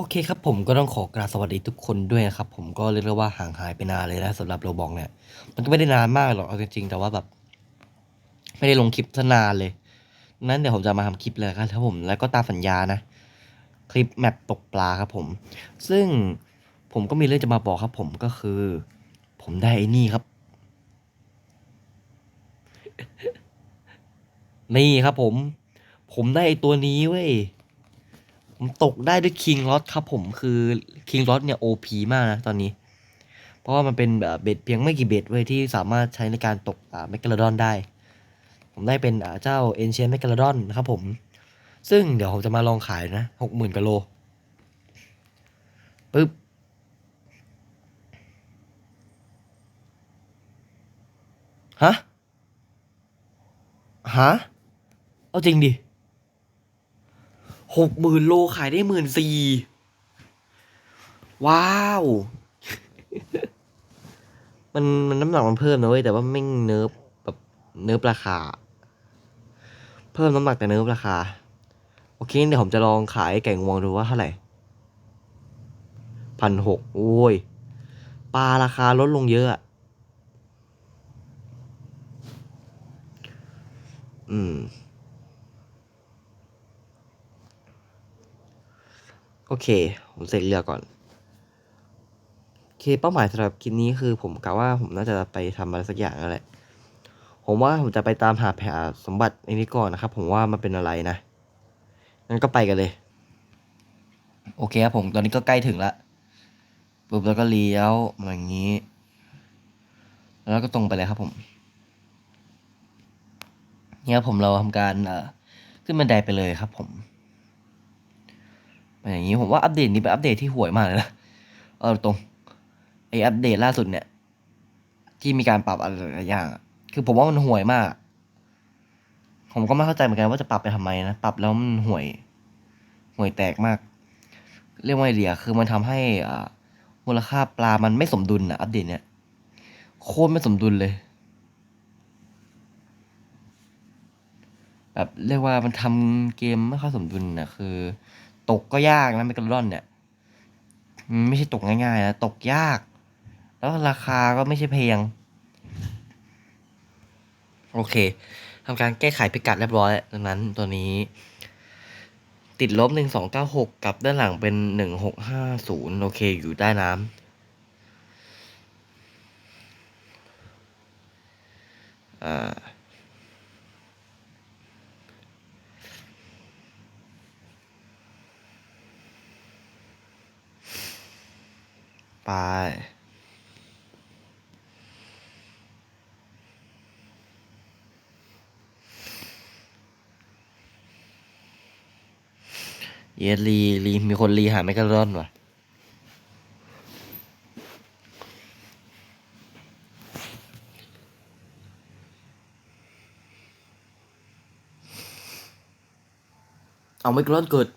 โอเคครับผมก็ต้องขอกราบสวัสดีทุกคนด้วยนะครับ ผมก็เรียกได้ว่าห่างหายไปนานเลยนะสำหรับโรบองเนี่ย มันก็ไม่ได้นานมากหรอกเอาจริงๆแต่ว่าแบบ ไม่ได้ลงคลิปซะนานเลยนั้นเดี๋ยวผมจะมาทำคลิปเลยครับผมแล้วก็ตามสัญญานะ คลิปแมปตกปลาครับผม ซึ่งผมก็มีเรื่องจะมาบอกครับ ผมก็คือ ผมได้ไอ้นี่ครับ นี่ครับผม ผมได้ไอ้ตัวนี้เว้ย ผมตกได้ด้วยคิงลอ t ครับผมคือคิงลอ t เนี่ย OP มากนะตอนนี้ เพราะว่ามันเป็นแบบเบ็ดเพียงไม่กี่เบ็ดเว้ยที่สามารถใช้ในการตกอ่าเมกาลดอนได้ ผมได้เป็นอ่าเจ้าเอนเชนเมกาลดอนนะครับผม ซึ่งเดี๋ยวผมจะมาลองขายนะหกหมื่นกว่าโลปึ๊บฮะฮะเอาจริงดิ หกหมื่นโลขายได้หมื่นสี่ว้าว มันมันน้ำหนักมันเพิ่มนะเว้ยแต่ว่าไม่เนิร์ฟแบบเนิร์ฟราคา เพิ่มน้ำหนักแต่เนิร์ฟราคา โอเคเดี๋ยวผมจะลองขายไก่งวงดูว่าเท่าไหร่พันหกโอ้ยปลาราคาลดลงเยอะอืม โอเค ผมเสร็จเรือก่อน โอเค เป้าหมายสำหรับคลิปนี้คือผมกะว่าผมน่าจะไปทำอะไรสักอย่างนั่นแหละ ผมว่าผมจะไปตามหาแผลสมบัติในนี้ก่อนนะครับ ผมว่ามันเป็นอะไรนะ งั้นก็ไปกันเลย โอเคครับผม ตอนนี้ก็ใกล้ถึงละปุ๊บแล้วก็เลี้ยวมาอย่างนี้ แล้วก็ตรงไปเลยครับผมเนี่ยครับผมเราทำการเอ่อขึ้นบันไดไปเลยครับผม เป็นอย่างนี้ผมว่าอัปเดตนี้เป็นอัปเดตที่ห่วยมากเลยนะเออตรงไออัปเดตล่าสุดเนี่ย ที่มีการปรับอะไรหลายอย่างคือผมว่ามันห่วยมาก ผมก็ไม่เข้าใจเหมือนกันว่าจะปรับไปทำไมนะปรับแล้วมันห่วยห่วยแตกมาก เรียกว่าไงเดียคือมันทำให้อ่ามูลค่าปลามันไม่สมดุลนะอัปเดตเนี่ยโคตรไม่สมดุลเลยแบบเรียกว่ามันทำเกมไม่ค่อยสมดุลนะคือ ตกก็ยากนะเมกาลดอนเนี่ยไม่ใช่ตกง่ายๆนะตกยาก แล้วราคาก็ไม่ใช่แพงโอเคทำการแก้ไขพิกัดเรียบร้อยดังนั้นตัวนี้ ติดลบหนึ่งสองเก้าหกกับด้านหลังเป็นหนึ่งหกห้าศูนย์โอเคอยู่ใต้น้ำอ่า ไปเยสรีรีมีคนรีหาเมกาโลดอนว่ะเอาเมกาโลดอนเกิด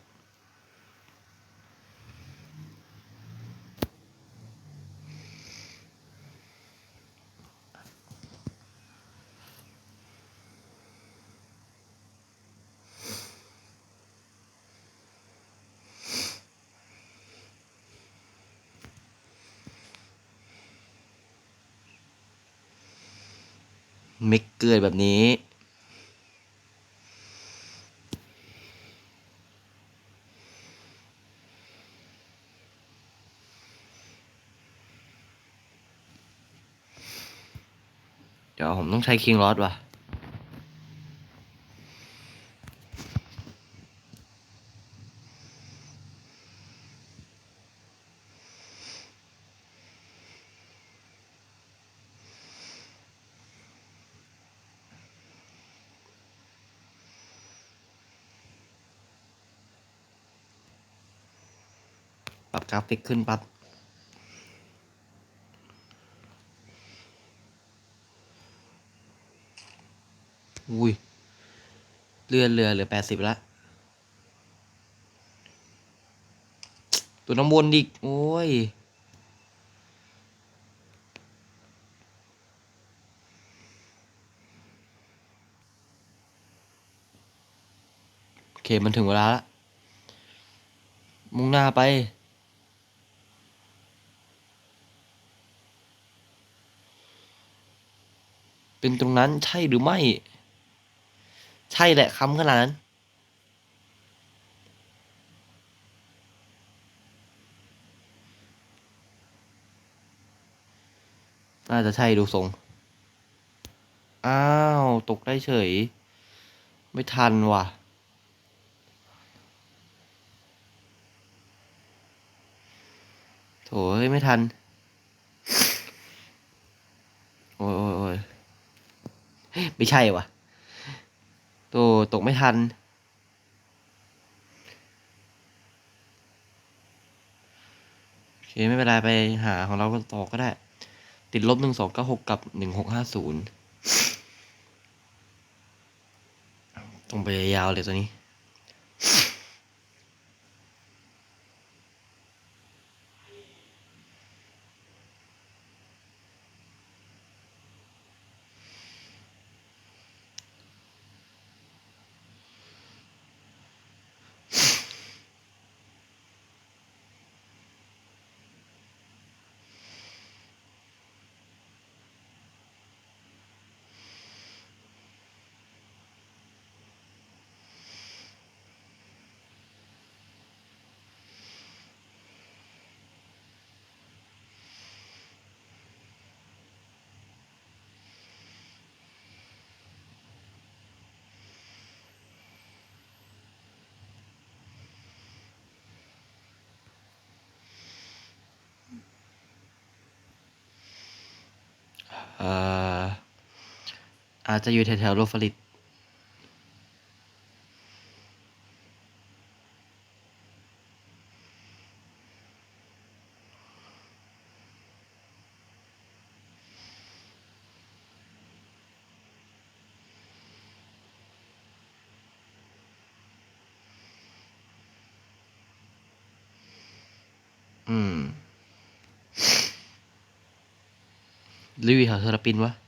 มิกเกิดแบบนี้ เดี๋ยวผมต้องใช้คิงรอดว่ะ รับกราฟิกขึ้นปั๊บอุ้ยเลื่อนเรือเหลือแปดสิบละตัวน้ำวนอีก โอ้ย โอเค มันถึงเวลาละ มุ่งหน้าไป เป็นตรงนั้นใช่หรือไม่ ใช่แหละคำขนาดนั้น น่าจะใช่ดูทรง อ้าว ตกได้เฉย ไม่ทันว่ะโถเฮ้ยไม่ทัน โอ้ยโอ้ย,อย ไม่ใช่ว่ะโตตกไม่ทัน โอเค ไม่เป็นไร ไปหาของเราต่อก็ได้ ติดลบหนึ่งสองเก้าหกกับหนึ่งหกห้าศูนย์ตรงไปยาวเลยตัวนี้ เอ่อ อาจจะอยู่แถวๆโลฟลิตอืมหรือวีหาเทอราปินวะ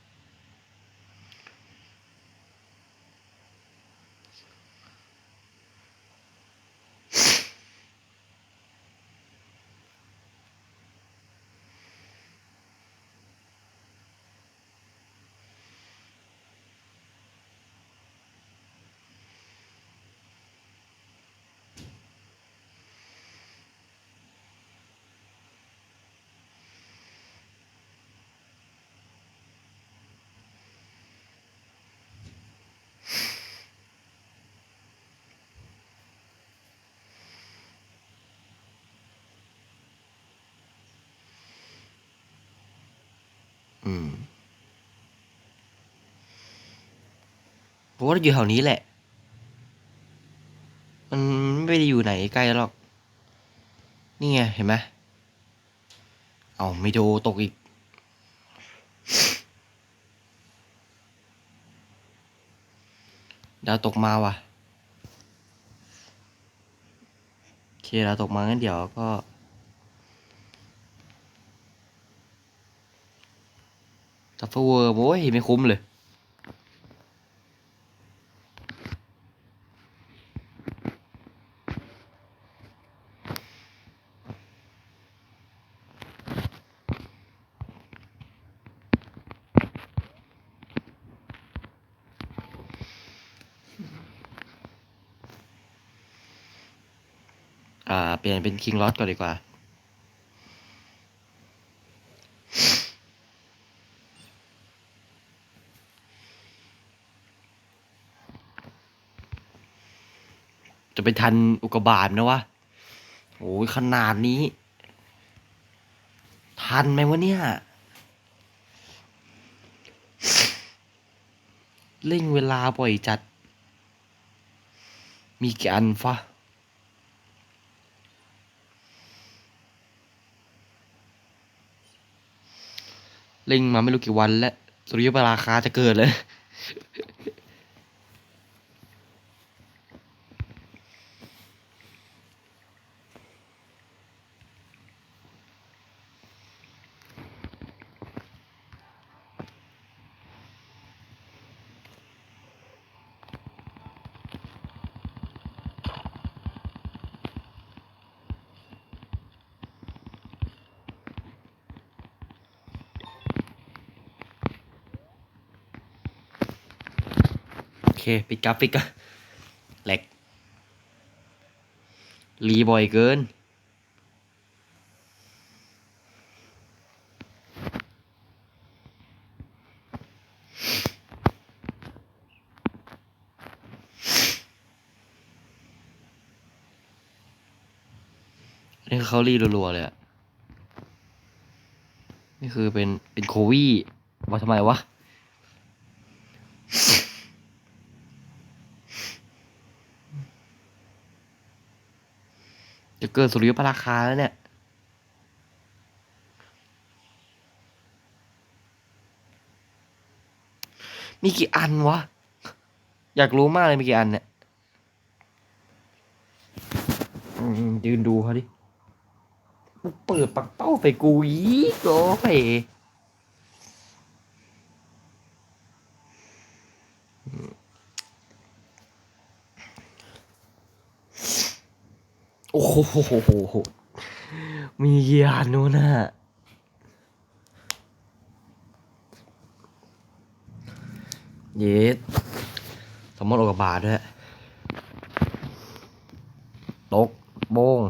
ผมว่าอยู่แถวนี้แหละ มันไม่ได้อยู่ไหนใกล้หรอก นี่ไง เห็นไหมเอาไม่ดูตกอีก ดาวตกมาว่ะ โอเค ดาวตกมางั้นเดี๋ยวก็ ซัฟเฟอร์เวอร์โว้ยไม่คุ้มเลยอ่า เปลี่ยนเป็นคิงลอ t ก่อนดีกว่า ไปทันอุกกาบาตนะวะโอ้ยขนาดนี้ ทันไหมวะเนี่ย เร่งเวลาบ่อยจัด มีกี่อันฟะเร่งมาไม่รู้กี่วันแล้วสุริยุปราคาจะเกิดเลย คปิดกราฟิกอะแหลกรีบ่อยเกิน นี่คือเขารีรัวๆเลยอะนี่คือเป็นเป็นโควี่ว่าทำไมวะ เกิดสุริยุปราคาแล้วเนี่ย มีกี่อันวะ อยากรู้มากเลยมีกี่อันเนี่ยยืนดูเขาดิ เปิดปักเป้าไปกูอีกโอ้ย โอ้โห มีกี่อันนู้นน่ะเย็ดสมมติโอกาบาทด้วยตกโบง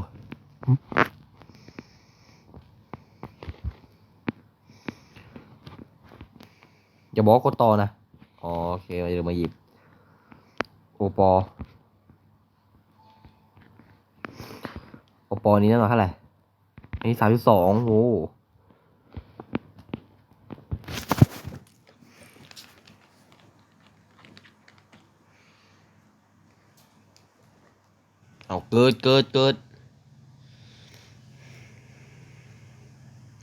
อย่าบอกกดต่อนะ อ๋อ โอเคเดี๋ยวมาหยิบ โอปอ โอ ปอนี้น้ำหนักเท่าไหร่ อันนี้สามจุดสองโอ้เอาเกิดเกิดเกิด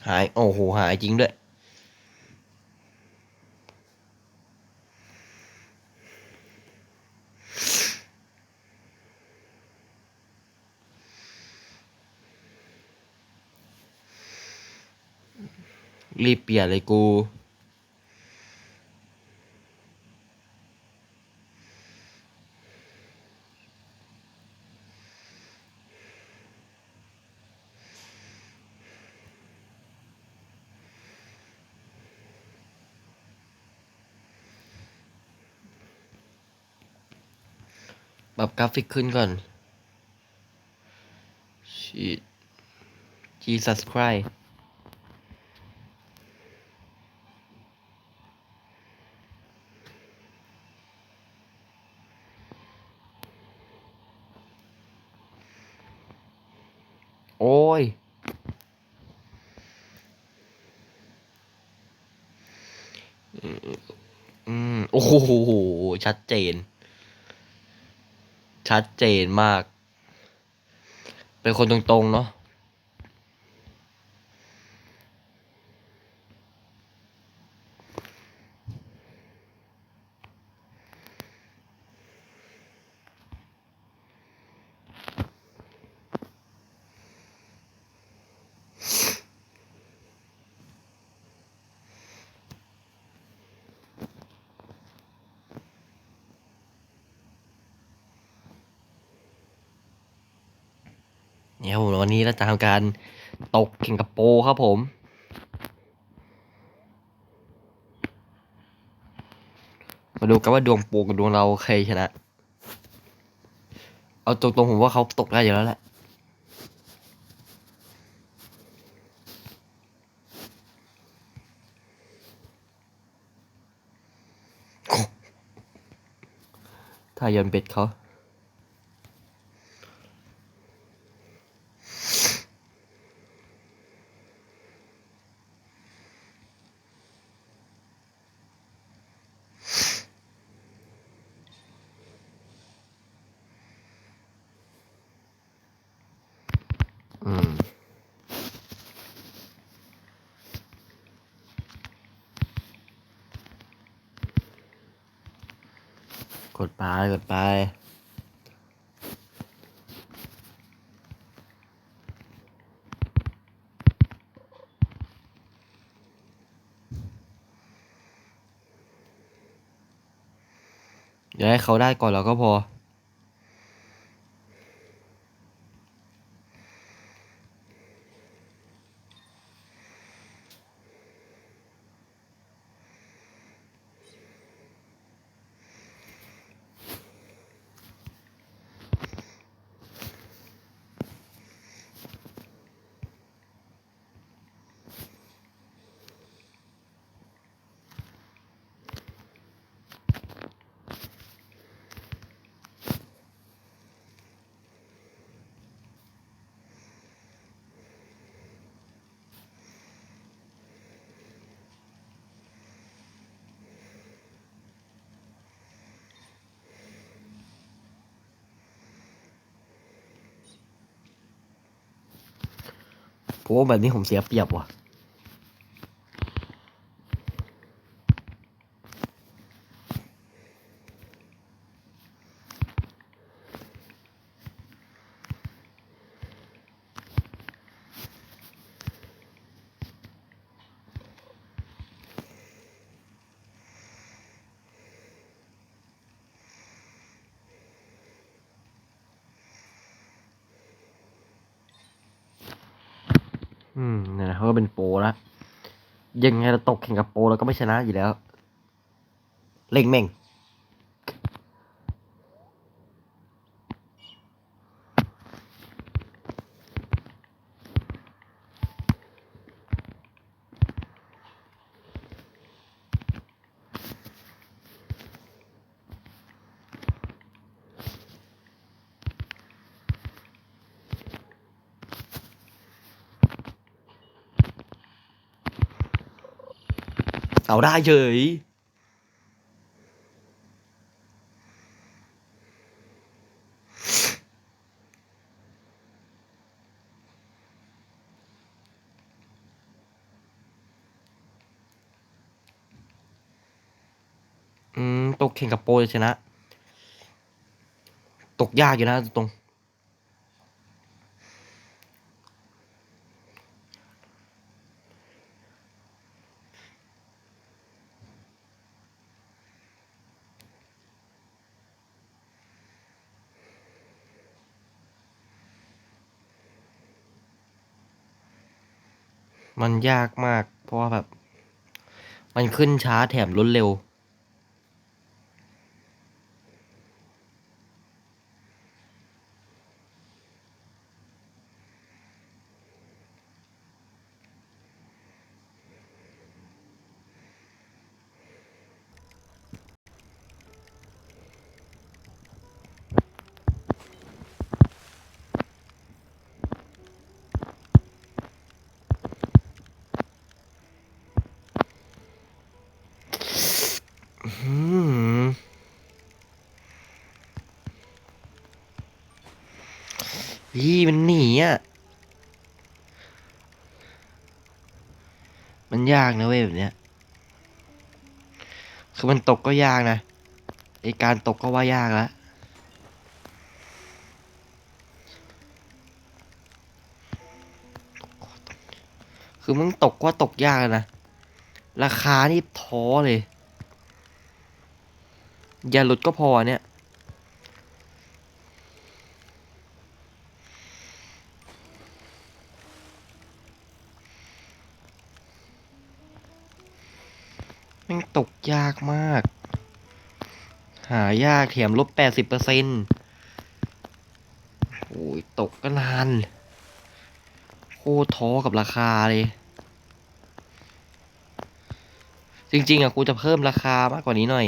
หาย โอ้โห หายจริงด้วย รีบเปลี่ยนเลยกูปรับกราฟิกขึ้นก่อนชีด Jesus Christ โอ้ย อืมโอ้โหชัดเจน ชัดเจนมาก เป็นคนตรงๆเนาะ เนี่ยผมวันนี้เราจะทำการตกแข่งกับโปร์ครับผม มาดูกันว่าดวงโปรกับดวงเราใครชนะ เอาตรงๆผมว่าเขาตกได้อยู่แล้วแหละถ้ายอนเบ็ดเขา กดไปกดไป เดี๋ยวให้เขาได้ก่อนแล้วก็พอ โอ้แบบนี้ผมเสียเปรียบว่ะ อืมเนี่ยนะเขาก็เป็นโปรแล้ว ยังไงเราตกแข่งกับโปรเราก็ไม่ชนะอยู่แล้ว เล่งแม่ง เอาได้เฉยอืมตกแข่งกับโปรจะชนะ ตกยากอยู่นะตรง มันยากมาก เพราะว่าแบบ มันขึ้นช้าแถมล้นเร็ว อืม พี่มันหนีอะ มันยากนะเว้ยแบบเนี้ย คือมันตกก็ยากนะ ไอการตกก็ว่ายากแล้วคือมึงตกก็ตกยากแล้วนะ ราคานี่ท้อเลย อย่าหลุดก็พอเนี่ย ยากมาก หายากแถมลบแปดสิบเปอร์เซ็นต์โอ้ยตกก็นาน โคตรท้อกับราคาเลย จริง ๆอะกูจะเพิ่มราคามากกว่านี้หน่อย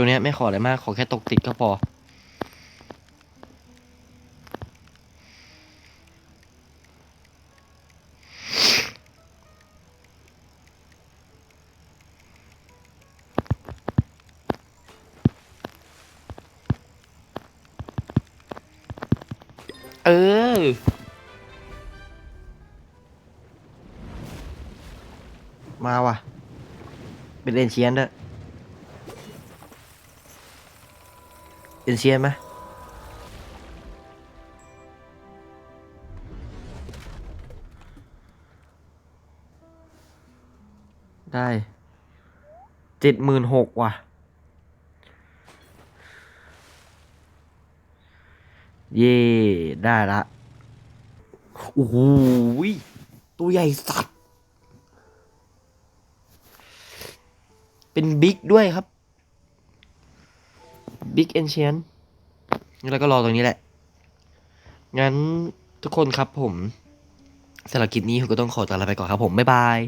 ตัวเนี้ยไม่ขออะไรมาก ขอแค่ตกติดก็พอ เออมาว่ะ เป็นเอนเชียนด้วย เอ็นเชียนไหมได้เจ็ดหมื่นหกว่ะ เย่ได้ละโอ้โหตัวใหญ่สัตว์ เป็นบิ๊กด้วยครับ บิ๊กเอนเชียนแล้วก็รอตรงนี้แหละ งั้นทุกคนครับผมสำหรับคลิปนี้ผมก็ต้องขอตัวลาไปก่อนครับผม บ๊ายบาย